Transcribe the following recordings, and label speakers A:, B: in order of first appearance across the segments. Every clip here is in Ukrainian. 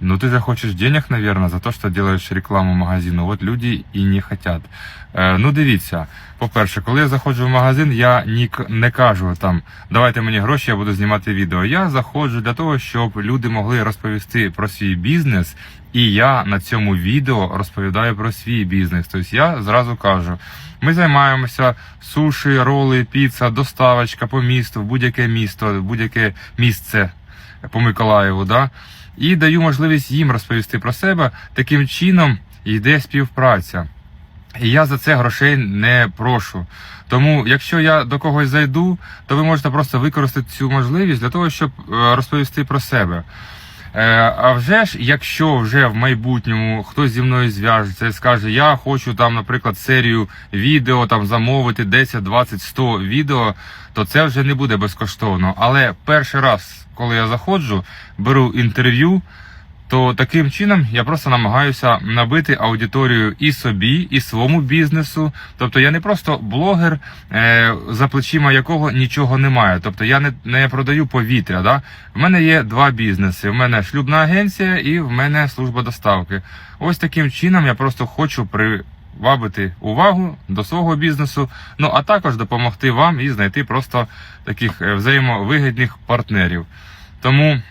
A: Ну, ты же хочешь денег, наверное, за то, що делаешь рекламу магазину. От люди і не хотят. Е, ну, дивіться, по-перше, коли я заходжу в магазин, я ні, не кажу там, давайте мені гроші, я буду знімати відео. Я заходжу для того, щоб люди могли розповісти про свій бізнес, і я на цьому відео розповідаю про свій бізнес. Тобто я зразу кажу, ми займаємося суші, роли, піца, доставочка по місту, в будь-яке місто, в будь-яке місце по Миколаєву. Да? І даю можливість їм розповісти про себе. Таким чином йде співпраця. І я за це грошей не прошу. Тому, якщо я до когось зайду, то ви можете просто використати цю можливість для того, щоб е, розповісти про себе. Е, А вже ж, якщо вже в майбутньому хтось зі мною зв'яжеться і скаже, я хочу там, наприклад, серію відео там замовити 10, 20, 100 відео, то це вже не буде безкоштовно. Але перший раз, коли я заходжу, беру інтерв'ю, то таким чином я просто намагаюся набити аудиторію і собі, і своєму бізнесу. Тобто я не просто блогер, е, за плечима якого нічого немає. Тобто я не, не продаю повітря. Да? В мене є два бізнеси: в мене шлюбна агенція і в мене служба доставки. Ось таким чином я просто хочу привабити увагу до свого бізнесу, ну а також допомогти вам і знайти просто таких е, взаємовигідних партнерів. Тому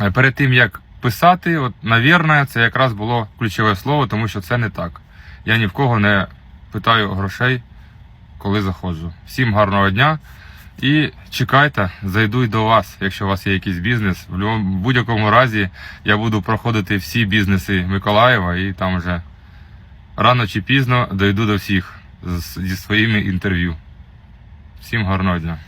A: е, перед тим як писати, от, навірно, це якраз було ключове слово, тому що це не так. Я ні в кого не питаю грошей, коли заходжу. Всім гарного дня і чекайте, зайду й до вас, якщо у вас є якийсь бізнес. В будь-якому разі я буду проходити всі бізнеси Миколаєва і там вже рано чи пізно дойду до всіх зі своїми інтерв'ю. Всім гарного дня.